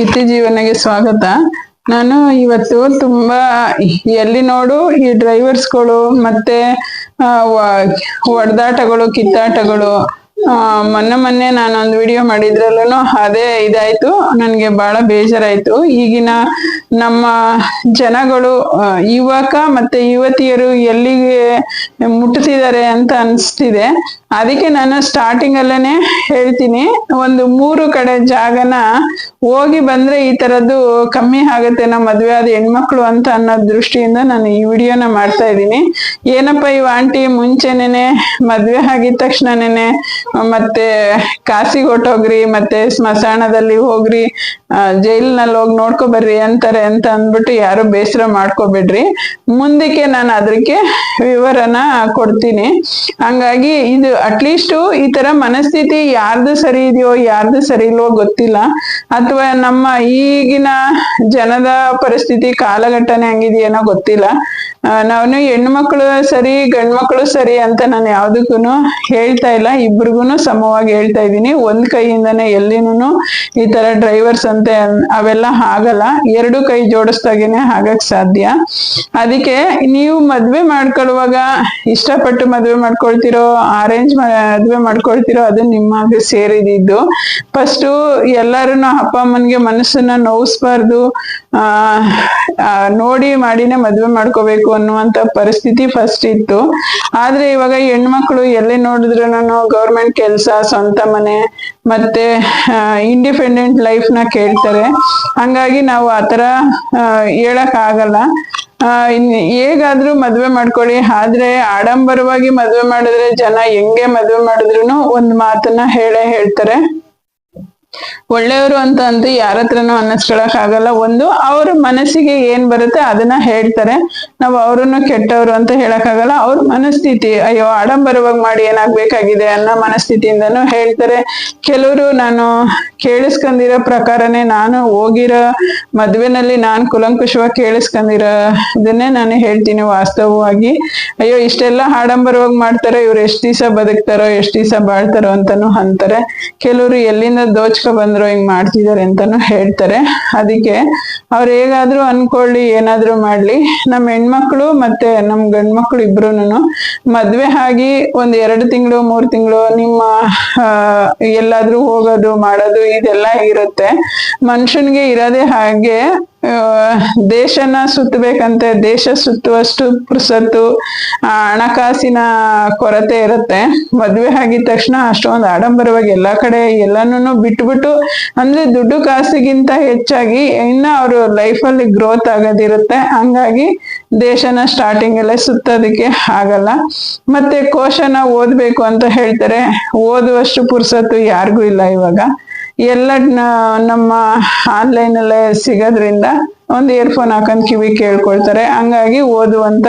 ನಿತ್ಯ ಜೀವನಗೆ ಸ್ವಾಗತ. ನಾನು ಇವತ್ತು ತುಂಬಾ ಎಲ್ಲಿ ನೋಡು ಈ ಡ್ರೈವರ್ಸ್ಗಳು ಮತ್ತೆ ಹೊಡೆದಾಟಗಳು ಕಿತ್ತಾಟಗಳು ಮೊನ್ನೆ ಮೊನ್ನೆ ನಾನೊಂದು ವಿಡಿಯೋ ಮಾಡಿದ್ರಲ್ಲೂ ಅದೇ ಇದಾಯ್ತು. ನನಗೆ ಬಹಳ ಬೇಜಾರಾಯ್ತು. ಈಗಿನ ನಮ್ಮ ಜನಗಳು ಯುವಕ ಮತ್ತೆ ಯುವತಿಯರು ಎಲ್ಲಿಗೆ ಮುಟ್ಟುತ್ತಿದ್ದಾರೆ ಅಂತ ಅನ್ಸ್ತಿದೆ. ಅದಕ್ಕೆ ನಾನು ಸ್ಟಾರ್ಟಿಂಗ್ ಅಲ್ಲೇನೆ ಹೇಳ್ತೀನಿ. ಒಂದು ಮೂರು ಕಡೆ ಜಾಗನ ಹೋಗಿ ಬಂದ್ರೆ ಈ ತರದ್ದು ಕಮ್ಮಿ ಆಗುತ್ತೆ ನಮ್ಮ ಮದ್ವೆ ಆದ ಹೆಣ್ಮಕ್ಳು ಅಂತ ಅನ್ನೋ ದೃಷ್ಟಿಯಿಂದ ನಾನು ಈ ವಿಡಿಯೋನ ಮಾಡ್ತಾ ಇದ್ದೀನಿ. ಏನಪ್ಪ, ಇವ್ ಆಂಟಿ ಮುಂಚೆನೇನೆ ಮದ್ವೆ ಆಗಿದ ತಕ್ಷಣನೇನೆ ಮತ್ತೆ ಕಾಸಿಗೆ ಹೊಟ್ಟೋಗ್ರಿ ಮತ್ತೆ ಸ್ಮಶಾನದಲ್ಲಿ ಹೋಗ್ರಿ ಜೈಲ್ನಲ್ಲಿ ಹೋಗಿ ನೋಡ್ಕೊ ಬರ್ರಿ ಅಂತಾರೆ ಅಂತ ಅಂದ್ಬಿಟ್ಟು ಯಾರು ಬೇಸರ ಮಾಡ್ಕೋಬೇಡ್ರಿ. ಮುಂದಕ್ಕೆ ನಾನು ಅದಕ್ಕೆ ವಿವರನ ಕೊಡ್ತೀನಿ. ಹಂಗಾಗಿ ಇದು ಅಟ್ಲೀಸ್ಟ್ ಈ ತರ ಮನಸ್ಥಿತಿ ಯಾರ್ದು ಸರಿ ಇದೆಯೋ, ಯಾರ್ದು ಸರಿ ಇಲ್ವೋ ಗೊತ್ತಿಲ್ಲ. ಅಥವಾ ನಮ್ಮ ಈಗಿನ ಜನದ ಪರಿಸ್ಥಿತಿ, ಕಾಲಘಟ್ಟನೆ ಹಂಗಿದೆಯೇನೋ ಗೊತ್ತಿಲ್ಲ. ನಾನು ಹೆಣ್ಣು ಮಕ್ಕಳು ಸರಿ ಗಂಡು ಮಕ್ಕಳು ಸರಿ ಅಂತ ನಾನು ಯಾವ್ದಕ್ಕೂ ಹೇಳ್ತಾ ಇಲ್ಲ. ಇಬ್ರಿಗೂ ಸಮವಾಗಿ ಹೇಳ್ತಾ ಇದ್ದೀನಿ. ಒಂದ್ ಕೈಯಿಂದನೇ ಎಲ್ಲಿನೂ ಈ ತರ ಡ್ರೈವರ್ಸ್ ಅಂತೆ ಅವೆಲ್ಲ ಆಗಲ್ಲ. ಎರಡು ಕೈ ಜೋಡಿಸ್ದಾಗೇನೆ ಆಗಕ್ ಸಾಧ್ಯ. ಅದಕ್ಕೆ ನೀವು ಮದ್ವೆ ಮಾಡ್ಕೊಳ್ಳುವಾಗ ಇಷ್ಟಪಟ್ಟು ಮದ್ವೆ ಮಾಡ್ಕೊಳ್ತಿರೋ ಅರೇಂಜ್ ಮದ್ವೆ ಮಾಡ್ಕೊಳ್ತಿರೋ ಅದು ನಿಮಗೆ ಸೇರಿದಿದ್ದು. ಫಸ್ಟು ಎಲ್ಲರೂ ಅಪ್ಪ ಅಮ್ಮನ್ಗೆ ಮನಸ್ಸನ್ನ ನೋವಿಸ್ಬಾರ್ದು. ಆ, ನೋಡಿ ಮಾಡಿನೇ ಮದ್ವೆ ಮಾಡ್ಕೋಬೇಕು. ಅನ್ನುವಂತ ಪರಿಸ್ಥಿತಿ ಫಸ್ಟ್ ಇತ್ತು. ಆದ್ರೆ ಇವಾಗ ಹೆಣ್ಮಕ್ಳು ಎಲ್ಲಿ ನೋಡಿದ್ರು ಗೌರ್ಮೆಂಟ್ ಕೆಲಸ, ಸ್ವಂತ ಮನೆ, ಮತ್ತೆ ಇಂಡಿಪೆಂಡೆಂಟ್ ಲೈಫ್ನ ಕೇಳ್ತಾರೆ. ಹಂಗಾಗಿ ನಾವು ಆತರ ಹೇಳಕ್ ಆಗಲ್ಲ. ಹೇಗಾದ್ರೂ ಮದ್ವೆ ಮಾಡ್ಕೊಳ್ಳಿ. ಆದ್ರೆ ಆಡಂಬರವಾಗಿ ಮದ್ವೆ ಮಾಡಿದ್ರೆ ಜನ ಹೆಂಗೆ ಮದ್ವೆ ಮಾಡಿದ್ರು ಒಂದ್ ಮಾತನ್ನ ಹೇಳೇ ಹೇಳ್ತಾರೆ. ಒಳ್ಳೆಯವರು ಅಂತ ಅಂದ್ರೆ ಯಾರ ಹತ್ರನೂ ಅನ್ನಿಸ್ಕೊಳಕ್ ಆಗಲ್ಲ. ಒಂದು, ಅವ್ರ ಮನಸ್ಸಿಗೆ ಏನ್ ಬರುತ್ತೆ ಅದನ್ನ ಹೇಳ್ತಾರೆ. ನಾವು ಅವ್ರನ್ನು ಕೆಟ್ಟವ್ರು ಅಂತ ಹೇಳಕ್ ಆಗಲ್ಲ. ಅವ್ರ ಮನಸ್ಥಿತಿ, ಅಯ್ಯೋ, ಆಡಂಬರವಾಗಿ ಮಾಡಿ ಏನಾಗ್ಬೇಕಾಗಿದೆ ಅನ್ನೋ ಮನಸ್ಥಿತಿಯಿಂದನೂ ಹೇಳ್ತಾರೆ. ಕೆಲವರು ನಾನು ಕೇಳಿಸ್ಕೊಂಡಿರೋ ಪ್ರಕಾರನೇ ನಾನು ಹೋಗಿರೋ ಮದ್ವೆನಲ್ಲಿ ನಾನು ಕುಲಂಕುಷವಾಗಿ ಕೇಳಿಸ್ಕೊಂಡಿರೋ ಇದನ್ನೇ ನಾನು ಹೇಳ್ತೀನಿ ವಾಸ್ತವವಾಗಿ. ಅಯ್ಯೋ, ಇಷ್ಟೆಲ್ಲ ಆಡಂಬರವಾಗಿ ಮಾಡ್ತಾರೆ, ಇವ್ರು ಎಷ್ಟ್ ದಿವಸ ಬದುಕ್ತಾರೋ, ಎಷ್ಟ್ ದಿವಸ ಬಾಳ್ತಾರೋ ಅಂತಾನು ಅಂತಾರೆ. ಕೆಲವರು ಎಲ್ಲಿಂದ ಬಂದ್ರು ಹಿಂಗ್ ಮಾಡ್ತಿದಾರೆ ಅಂತಾನು ಹೇಳ್ತಾರೆ. ಅದಕ್ಕೆ ಅವ್ರು ಹೇಗಾದ್ರೂ ಅನ್ಕೊಳ್ಳಿ, ಏನಾದ್ರೂ ಮಾಡ್ಲಿ. ನಮ್ಮ ಹೆಣ್ಮಕ್ಳು ಮತ್ತೆ ನಮ್ ಗಂಡ್ಮಕ್ಳು ಇಬ್ರುನು ಮದ್ವೆ ಆಗಿ ಒಂದ್ ಎರಡು ತಿಂಗಳು, ಮೂರ್ ತಿಂಗಳು ನಿಮ್ಮ ಎಲ್ಲಾದ್ರೂ ಹೋಗೋದು ಮಾಡೋದು ಇದೆಲ್ಲ ಇರುತ್ತೆ. ಮನುಷ್ಯನ್ಗೆ ಇರೋದೇ ಹಾಗೆ ದೇಶನ ಸುತ್ತಬೇಕಂತೆ, ದೇಶ ಸುತ್ತುವಷ್ಟು ಪುರ್ಸತ್ತು ಹಣಕಾಸಿನ ಕೊರತೆ ಇರುತ್ತೆ. ಮದುವೆ ಆಗಿದ ತಕ್ಷಣ ಅಷ್ಟೊಂದು ಆಡಂಬರವಾಗಿ ಎಲ್ಲ ಕಡೆ ಎಲ್ಲಾನು ಬಿಟ್ಬಿಟ್ಟು, ಅಂದ್ರೆ ದುಡ್ಡು ಕಾಸಿಗಿಂತ ಹೆಚ್ಚಾಗಿ ಇನ್ನ ಅವರು ಲೈಫಲ್ಲಿ ಗ್ರೋತ್ ಆಗೋದಿರುತ್ತೆ. ಹಂಗಾಗಿ ದೇಶನ ಸ್ಟಾರ್ಟಿಂಗ್ ಅಲ್ಲೇ ಸುತ್ತೋದಕ್ಕೆ ಆಗಲ್ಲ. ಮತ್ತೆ ಕೋಶನ ಓದ್ಬೇಕು ಅಂತ ಹೇಳ್ತಾರೆ. ಓದುವಷ್ಟು ಪುರ್ಸತ್ತು ಯಾರಿಗೂ ಇಲ್ಲ ಇವಾಗ. ಎಲ್ಲ ನಮ್ಮ ಆನ್ಲೈನ್ ಅಲ್ಲೇ ಸಿಗೋದ್ರಿಂದ ಒಂದು ಇಯರ್ಫೋನ್ ಹಾಕೊಂಡು ಕಿವಿ ಕೇಳ್ಕೊಳ್ತಾರೆ. ಹಂಗಾಗಿ ಓದುವಂತ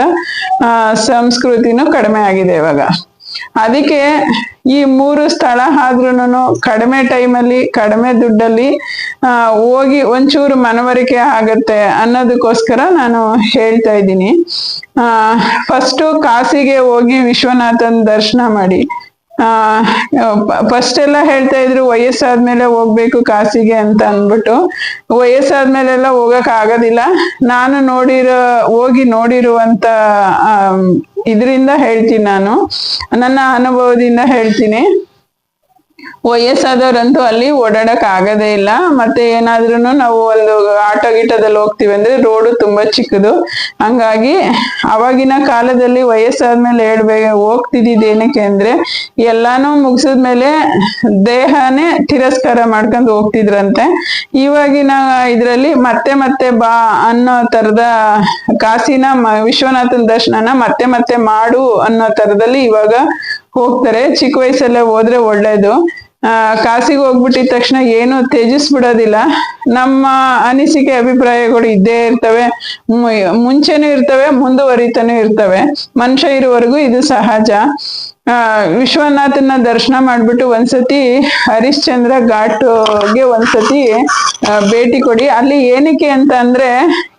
ಸಂಸ್ಕೃತಿನೂ ಕಡಿಮೆ ಆಗಿದೆ ಇವಾಗ. ಅದಕ್ಕೆ ಈ ಮೂರು ಸ್ಥಳ ಆದ್ರೂನು ಕಡಿಮೆ ಟೈಮಲ್ಲಿ ಕಡಿಮೆ ದುಡ್ಡಲ್ಲಿ ಹೋಗಿ ಒಂಚೂರು ಮನವರಿಕೆ ಆಗತ್ತೆ ಅನ್ನೋದಕ್ಕೋಸ್ಕರ ನಾನು ಹೇಳ್ತಾ ಇದ್ದೀನಿ. ಫಸ್ಟು ಕಾಸಿಗೆ ಹೋಗಿ ವಿಶ್ವನಾಥನ್ ದರ್ಶನ ಮಾಡಿ. ಆ ಫಸ್ಟ್ ಎಲ್ಲ ಹೇಳ್ತಾ ಇದ್ರು, ವಯಸ್ಸಾದ್ಮೇಲೆ ಹೋಗ್ಬೇಕು ಕಾಸಿಗೆ ಅಂತ ಅಂದ್ಬಿಟ್ಟು. ವಯಸ್ಸಾದ್ಮೇಲೆಲ್ಲ ಹೋಗಕ್ ಆಗೋದಿಲ್ಲ. ನಾನು ನೋಡಿರೋ, ಹೋಗಿ ನೋಡಿರುವಂತ ಇದ್ರಿಂದ ಹೇಳ್ತೀನಿ ನಾನು. ನನ್ನ ಅನುಭವದಿಂದ ಹೇಳ್ತೀನಿ. ವಯಸ್ಸಾದವ್ರಂತೂ ಅಲ್ಲಿ ಓಡಾಡಕ್ ಆಗದೇ ಇಲ್ಲ. ಮತ್ತೆ ಏನಾದ್ರೂ ನಾವು ಒಂದು ಆಟೋ ಗೀಟದಲ್ಲಿ ಹೋಗ್ತೀವಿ ಅಂದ್ರೆ ರೋಡು ತುಂಬಾ ಚಿಕ್ಕದು. ಹಂಗಾಗಿ ಅವಾಗಿನ ಕಾಲದಲ್ಲಿ ವಯಸ್ಸಾದ್ಮೇಲೆ ಹೇಳ್ಬೇಕು ಹೋಗ್ತಿದ್ದಿದ್ದು ಏನಕ್ಕೆ ಅಂದ್ರೆ ಎಲ್ಲಾನು ಮುಗಿಸಿದ್ಮೇಲೆ ದೇಹನೇ ತಿರಸ್ಕಾರ ಮಾಡ್ಕೊಂಡು ಹೋಗ್ತಿದ್ರಂತೆ. ಇವಾಗಿನ ಇದ್ರಲ್ಲಿ ಮತ್ತೆ ಮತ್ತೆ ಬಾ ಅನ್ನೋ ತರದ ಕಾಸಿನ ವಿಶ್ವನಾಥನ್ ದರ್ಶನನ ಮತ್ತೆ ಮತ್ತೆ ಮಾಡು ಅನ್ನೋ ತರದಲ್ಲಿ ಇವಾಗ ಹೋಗ್ತಾರೆ. ಚಿಕ್ಕ ವಯಸ್ಸಲ್ಲೇ ಹೋದ್ರೆ ಒಳ್ಳೇದು. ಆ, ಕಾಸಿಗೆ ಹೋಗ್ಬಿಟ್ಟಿದ ತಕ್ಷಣ ಏನು ತ್ಯಜಿಸ್ಬಿಡೋದಿಲ್ಲ. ನಮ್ಮ ಅನಿಸಿಕೆ, ಅಭಿಪ್ರಾಯಗಳು ಇದ್ದೇ ಇರ್ತವೆ. ಮುಂಚೆನೂ ಇರ್ತವೆ, ಮುಂದುವರಿತಾನೂ ಇರ್ತವೆ. ಮನುಷ್ಯ ಇರುವವರೆಗೂ ಇದು ಸಹಜ. ಆ ವಿಶ್ವನಾಥನ ದರ್ಶನ ಮಾಡ್ಬಿಟ್ಟು ಒಂದ್ಸತಿ ಹರಿಶ್ಚಂದ್ರ ಘಾಟ್ಗೆ ಒಂದ್ಸತಿ ಭೇಟಿ ಕೊಡಿ. ಅಲ್ಲಿ ಏನಕ್ಕೆ ಅಂತ ಅಂದ್ರೆ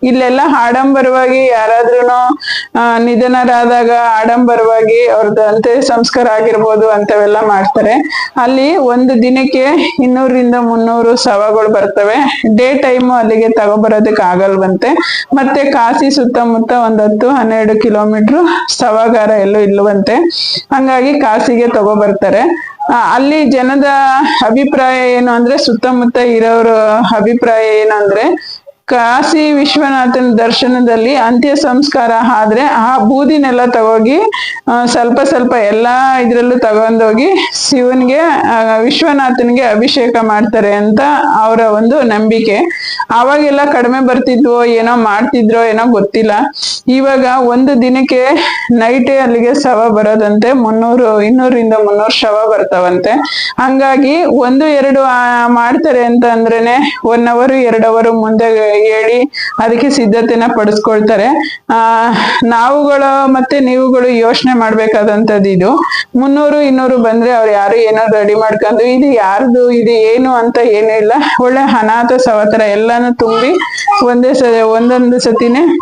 ಇಲ್ಲೆಲ್ಲ ಆಡಂಬರವಾಗಿ ಯಾರಾದ್ರೂ ನಿಧನರಾದಾಗ ಆಡಂಬರವಾಗಿ ಅವ್ರದ್ದು ಅಂತ್ಯ ಸಂಸ್ಕಾರ ಆಗಿರ್ಬೋದು ಅಂತವೆಲ್ಲ ಮಾಡ್ತಾರೆ. ಅಲ್ಲಿ ಒಂದು ದಿನಕ್ಕೆ ಇನ್ನೂರಿಂದ ಮುನ್ನೂರು ಸವಗಳು ಬರ್ತವೆ. ಡೇ ಟೈಮ್ ಅಲ್ಲಿಗೆ ತಗೊಬರೋದಕ್ಕೆ ಆಗಲ್ವಂತೆ. ಮತ್ತೆ ಕಾಸಿ ಸುತ್ತಮುತ್ತ ಒಂದ್ ಹತ್ತು, ಹನ್ನೆರಡು ಕಿಲೋಮೀಟರ್ ಶವಾಗಾರ ಎಲ್ಲೂ ಇಲ್ಲವಂತೆ. ಹಂಗಾಗಿ ಕಾಸಿಗೆ ತಗೊಬರ್ತಾರೆ. ಅಲ್ಲಿ ಜನದ ಅಭಿಪ್ರಾಯ ಏನು ಅಂದ್ರೆ ಸುತ್ತಮುತ್ತ ಇರೋರ ಅಭಿಪ್ರಾಯ ಏನು ಅಂದ್ರೆ ಕಾಶಿ ವಿಶ್ವನಾಥನ ದರ್ಶನದಲ್ಲಿ ಅಂತ್ಯ ಸಂಸ್ಕಾರ ಆದ್ರೆ ಆ ಬೂದಿನೆಲ್ಲ ತಗೋಗಿ ಸ್ವಲ್ಪ ಸ್ವಲ್ಪ ಎಲ್ಲಾ ಇದ್ರಲ್ಲೂ ತಗೊಂಡೋಗಿ ಶಿವನ್ಗೆ ವಿಶ್ವನಾಥನ್ಗೆ ಅಭಿಷೇಕ ಮಾಡ್ತಾರೆ ಅಂತ ಅವರ ಒಂದು ನಂಬಿಕೆ. ಅವಾಗೆಲ್ಲ ಕಡಿಮೆ ಬರ್ತಿದ್ವೋ, ಏನೋ ಮಾಡ್ತಿದ್ರೋ, ಏನೋ ಗೊತ್ತಿಲ್ಲ. ಇವಾಗ ಒಂದು ದಿನಕ್ಕೆ ನೈಟೇ ಅಲ್ಲಿಗೆ ಶವ ಬರೋದಂತೆ, ಮುನ್ನೂರು ಇನ್ನೂರಿಂದ ಮುನ್ನೂರು ಶವ ಬರ್ತಾವಂತೆ. ಹಂಗಾಗಿ ಒಂದು, ಎರಡು ಮಾಡ್ತಾರೆ ಅಂತ ಅಂದ್ರೇನೆ ಒನ್ ಅವರ್ ಎರಡು ಅವರ್ ಮುಂದೆ ಹೇಳಿ ಅದಕ್ಕೆ ಸಿದ್ಧತೆನ ಪಡಿಸ್ಕೊಳ್ತಾರೆ. ಆ, ನಾವುಗಳು ಮತ್ತೆ ನೀವುಗಳು ಯೋಚನೆ ಮಾಡ್ಬೇಕಾದಂತದ್ದು ಇದು. ಮುನ್ನೂರು, ಇನ್ನೂರು ಬಂದ್ರೆ ಅವ್ರು ಯಾರು ಏನೋ ರೆಡಿ ಮಾಡ್ಕೊಂಡು, ಇದು ಯಾರ್ದು, ಇದು ಏನು ಅಂತ ಏನೂ ಇಲ್ಲ ಒಳ್ಳೆ ಅನಾಥ ಸವತರ ಎಲ್ಲಾನು ತುಂಬಿ ಒಂದೇ ಸ, ಒಂದೊಂದು ಸತಿನೇ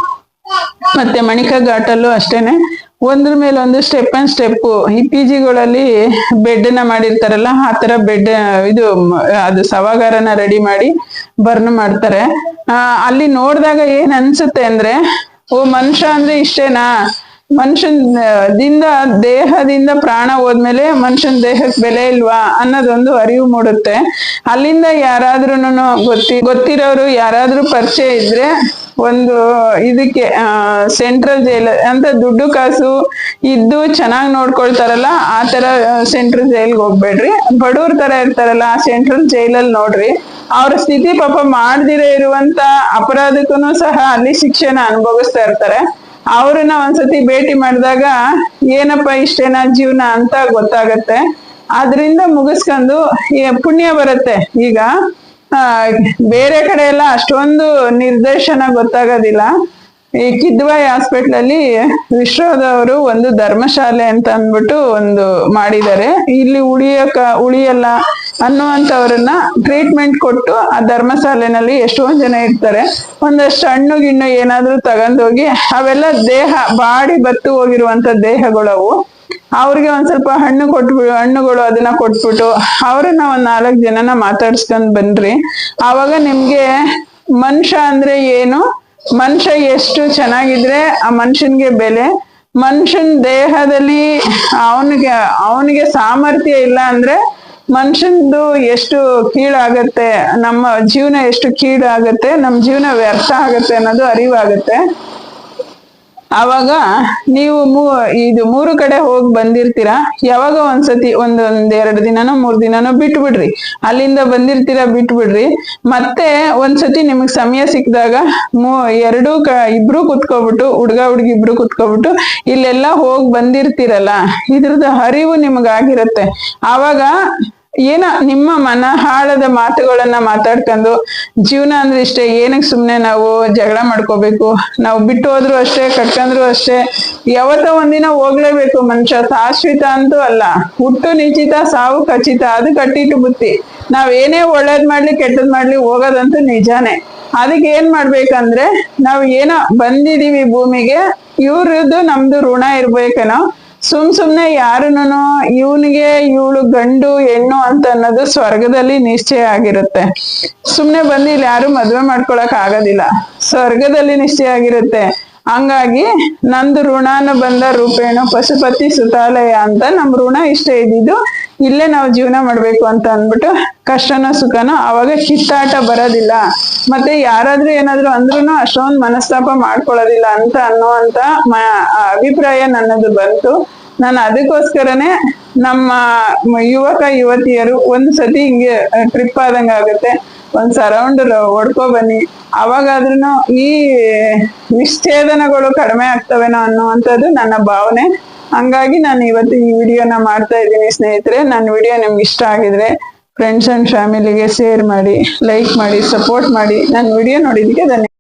ಮತ್ತೆ ಮಣಿಕಾ ಘಾಟಲ್ಲೂ ಅಷ್ಟೇನೆ. ಒಂದ್ರ ಮೇಲೆ ಒಂದು ಸ್ಟೆಪ್ ಅಂಡ್ ಸ್ಟೆಪ್ ಈ ಪಿ ಜಿಗಳಲ್ಲಿ ಬೆಡ್ನ ಮಾಡಿರ್ತಾರಲ್ಲ, ಆ ತರ ಬೆಡ್ ಇದು, ಅದು ಸವಾಗಾರನ ರೆಡಿ ಮಾಡಿ ಬರ್ನ್ ಮಾಡ್ತಾರೆ. ಅಲ್ಲಿ ನೋಡಿದಾಗ ಏನ್ ಅನ್ಸುತ್ತೆ ಅಂದ್ರೆ, ಓ ಮನುಷ್ಯ ಅಂದ್ರೆ ಇಷ್ಟೇನಾ? ಮನುಷ್ಯನ್ ದಿಂದ ದೇಹದಿಂದ ಪ್ರಾಣ ಹೋದ್ಮೇಲೆ ಮನುಷ್ಯನ್ ದೇಹಕ್ಕೆ ಬೆಲೆ ಇಲ್ವಾ ಅನ್ನೋದೊಂದು ಅರಿವು ಮೂಡುತ್ತೆ. ಅಲ್ಲಿಂದ ಯಾರಾದ್ರೂ ಗೊತ್ತಿ, ಗೊತ್ತಿರೋರು ಯಾರಾದ್ರೂ ಪರಿಚಯ ಇದ್ರೆ ಒಂದು ಇದಕ್ಕೆ ಸೆಂಟ್ರಲ್ ಜೈಲ್ ಅಂತ ದುಡ್ಡು ಕಾಸು ಇದ್ದು ಚೆನ್ನಾಗಿ ನೋಡ್ಕೊಳ್ತಾರಲ್ಲ, ಆ ತರ ಸೆಂಟ್ರಲ್ ಜೈಲ್ಗೆ ಹೋಗ್ಬೇಡ್ರಿ. ಬಡವ್ರ ತರ ಇರ್ತಾರಲ್ಲ, ಆ ಸೆಂಟ್ರಲ್ ಜೈಲಲ್ಲಿ ನೋಡ್ರಿ. ಅವ್ರ ಸ್ಥಿತಿ ಪಾಪ ಮಾಡ್ದಿರ ಇರುವಂತ ಅಪರಾಧಕ್ಕೂ ಸಹ ಅಲ್ಲಿ ಶಿಕ್ಷೆನ ಅನುಭವಿಸ್ತಾ ಇರ್ತಾರೆ. ಅವ್ರನ್ನ ಒಂದ್ಸತಿ ಭೇಟಿ ಮಾಡಿದಾಗ ಏನಪ್ಪ ಇಷ್ಟೇನಾ ಜೀವನ ಅಂತ ಗೊತ್ತಾಗತ್ತೆ. ಅದರಿಂದ ಮುಗಿಸ್ಕೊಂಡು ಪುಣ್ಯ ಬರುತ್ತೆ. ಈಗ ಬೇರೆ ಕಡೆ ಎಲ್ಲ ಅಷ್ಟೊಂದು ನಿರ್ದೇಶನ ಗೊತ್ತಾಗೋದಿಲ್ಲ. ಈ ಕಿದ್ವಾಯಿ ಹಾಸ್ಪಿಟ್ಲ್ ಅಲ್ಲಿ ವಿಶ್ವದವರು ಒಂದು ಧರ್ಮಶಾಲೆ ಅಂತ ಅಂದ್ಬಿಟ್ಟು ಒಂದು ಮಾಡಿದ್ದಾರೆ. ಇಲ್ಲಿ ಉಳಿಯಕ, ಉಳಿಯಲ್ಲ ಅನ್ನುವಂಥವ್ರನ್ನ ಟ್ರೀಟ್ಮೆಂಟ್ ಕೊಟ್ಟು ಆ ಧರ್ಮಶಾಲೆನಲ್ಲಿ ಎಷ್ಟೊಂದು ಜನ ಇರ್ತಾರೆ. ಒಂದಷ್ಟು ಹಣ್ಣು ಗಿಣ್ಣು ಏನಾದ್ರೂ ತಗೊಂಡೋಗಿ ಅವೆಲ್ಲ ದೇಹ, ಬಾಡಿ ಬತ್ತು ಹೋಗಿರುವಂತ ದೇಹಗಳವು, ಅವ್ರಿಗೆ ಒಂದ್ ಸ್ವಲ್ಪ ಹಣ್ಣು ಕೊಟ್ಬಿಡು ಹಣ್ಣುಗಳು ಅದನ್ನ ಕೊಟ್ಬಿಟ್ಟು ಅವ್ರನ್ನ ಒಂದ್ ನಾಲ್ಕು ಜನನ ಮಾತಾಡ್ಸ್ಕೊಂಡ್ ಬನ್ರಿ. ಆವಾಗ ನಿಮ್ಗೆ ಮನುಷ್ಯ ಅಂದ್ರೆ ಏನು? ಮನುಷ್ಯ ಎಷ್ಟು ಚೆನ್ನಾಗಿದ್ರೆ ಆ ಮನುಷ್ಯನ್ಗೆ ಬೆಲೆ? ಮನುಷ್ಯನ್ ದೇಹದಲ್ಲಿ ಅವನಿಗೆ ಅವನಿಗೆ ಸಾಮರ್ಥ್ಯ ಇಲ್ಲ ಅಂದ್ರೆ ಮನುಷ್ಯಂದು ಎಷ್ಟು ಕೀಳಾಗತ್ತೆ, ನಮ್ಮ ಜೀವನ ಎಷ್ಟು ಕೀಳಾಗತ್ತೆ, ನಮ್ಮ ಜೀವನ ವ್ಯರ್ಥ ಆಗತ್ತೆ ಅನ್ನೋದು ಅರಿವಾಗತ್ತೆ. ಆವಾಗ ನೀವು ಮೂ, ಇದು ಮೂರು ಕಡೆ ಹೋಗಿ ಬಂದಿರ್ತೀರಾ, ಯಾವಾಗ ಒಂದ್ಸತಿ ಒಂದೊಂದ್ ಒಂದ್ ಎರಡು ದಿನನೋ, ಮೂರ್ ದಿನನೋ ಬಿಟ್ಬಿಡ್ರಿ. ಅಲ್ಲಿಂದ ಬಂದಿರ್ತೀರಾ, ಬಿಟ್ಬಿಡ್ರಿ. ಮತ್ತೆ ಒಂದ್ಸತಿ ನಿಮಗ್ ಸಮಯ ಸಿಕ್ಕಿದಾಗ ಮೂ, ಎರಡೂ ಕ, ಇಬ್ರು ಕುತ್ಕೊಬಿಟ್ಟು, ಹುಡ್ಗ, ಹುಡ್ಗಿ ಇಬ್ರು ಕುತ್ಕೊಬಿಟ್ಟು, ಇಲ್ಲೆಲ್ಲ ಹೋಗಿ ಬಂದಿರ್ತೀರಲ್ಲ, ಇದ್ರದ್ದು ಅರಿವು ನಿಮಗಾಗಿರತ್ತೆ. ಆವಾಗ ಏನ ನಿಮ್ಮ ಮನ ಹಾಳದ ಮಾತುಗಳನ್ನ ಮಾತಾಡ್ಕೊಂಡು ಜೀವನ ಅಂದ್ರೆ ಇಷ್ಟೇ, ಏನಕ್ಕೆ ಸುಮ್ನೆ ನಾವು ಜಗಳ ಮಾಡ್ಕೋಬೇಕು? ನಾವು ಬಿಟ್ಟು ಹೋದ್ರು ಅಷ್ಟೇ ಕಟ್ಕೊಂಡ್ರು ಅಷ್ಟೇ, ಯಾವತ್ತೋ ಒಂದಿನ ಹೋಗ್ಲೇಬೇಕು ಮನುಷ್ಯ, ಶಾಶ್ವತ ಅಂತೂ ಅಲ್ಲ. ಹುಟ್ಟು ನಿಶ್ಚಿತ, ಸಾವು ಖಚಿತ, ಅದು ಕಟ್ಟಿಟ್ಟು ಬುತ್ತಿ. ನಾವ್ ಏನೇ ಒಳ್ಳೇದ್ ಮಾಡ್ಲಿ, ಕೆಟ್ಟದ್ ಮಾಡ್ಲಿ, ಹೋಗೋದಂತೂ ನಿಜಾನೇ. ಅದಕ್ಕೆ ಏನ್ ಮಾಡ್ಬೇಕಂದ್ರೆ, ನಾವ್ ಏನೋ ಬಂದಿದೀವಿ ಭೂಮಿಗೆ, ಇವ್ರದ್ದು ನಮ್ದು ಋಣ ಇರ್ಬೇಕೇನೋ ಸುಮ್ ಸುಮ್ನೆ ಯಾರನ್ನು ಇವನಿಗೆ ಇವಳು ಗಂಡು ಹೆಣ್ಣು ಅಂತ ಅನ್ನೋದು ಸ್ವರ್ಗದಲ್ಲಿ ನಿಶ್ಚಯ ಆಗಿರುತ್ತೆ. ಸುಮ್ನೆ ಬಂದು ಇಲ್ಲಿ ಯಾರು ಮದ್ವೆ ಮಾಡ್ಕೊಳಕ್ ಆಗೋದಿಲ್ಲ. ಸ್ವರ್ಗದಲ್ಲಿ ನಿಶ್ಚಯ ಆಗಿರುತ್ತೆ. ಹಂಗಾಗಿ ನಂದು ಋಣಾನ ಬಂದ ರೂಪೇಣು ಪಶುಪತಿ ಸುತಾಲಯ ಅಂತ ನಮ್ ಋಣ ಇಷ್ಟ ಇದ್ದಿದ್ದು. ಇಲ್ಲೇ ನಾವು ಜೀವನ ಮಾಡ್ಬೇಕು ಅಂತ ಅಂದ್ಬಿಟ್ಟು ಕಷ್ಟನೋ ಸುಖನೋ ಅವಾಗ ಕಿತ್ತಾಟ ಬರೋದಿಲ್ಲ. ಮತ್ತೆ ಯಾರಾದ್ರೂ ಏನಾದ್ರು ಅಂದ್ರೂ ಅಷ್ಟೊಂದು ಮನಸ್ತಾಪ ಮಾಡ್ಕೊಳ್ಳೋದಿಲ್ಲ ಅಂತ ಅನ್ನುವಂತ ಅಭಿಪ್ರಾಯ ನನ್ನದು ಬಂತು. ನಾನು ಅದಕ್ಕೋಸ್ಕರನೇ ನಮ್ಮ ಯುವಕ, ಯುವತಿಯರು ಒಂದ್ ಸತಿ ಹಿಂಗೆ ಟ್ರಿಪ್ ಆದಂಗ ಆಗುತ್ತೆ. ಒಂದ್ ಸರೌಂಡ್ ಹೊಡ್ಕೊ ಬನ್ನಿ. ಅವಾಗಾದ್ರೂ ಈ ನಿಶ್ಚೇದನಗಳು ಕಡಿಮೆ ಆಗ್ತವೇನೋ ಅನ್ನುವಂಥದ್ದು ನನ್ನ ಭಾವನೆ. ಹಂಗಾಗಿ ನಾನು ಇವತ್ತು ಈ ವಿಡಿಯೋನ ಮಾಡ್ತಾ ಇದ್ದೀನಿ ಸ್ನೇಹಿತರೆ. ನನ್ನ ವಿಡಿಯೋ ನಿಮ್ಗೆ ಇಷ್ಟ ಆಗಿದ್ರೆ ಫ್ರೆಂಡ್ಸ್ ಅಂಡ್ ಫ್ಯಾಮಿಲಿಗೆ ಶೇರ್ ಮಾಡಿ ಲೈಕ್ ಮಾಡಿ ಸಪೋರ್ಟ್ ಮಾಡಿ. ನನ್ನ ವಿಡಿಯೋ ನೋಡಿದ್ದಕ್ಕೆ ಧನ್ಯವಾದ.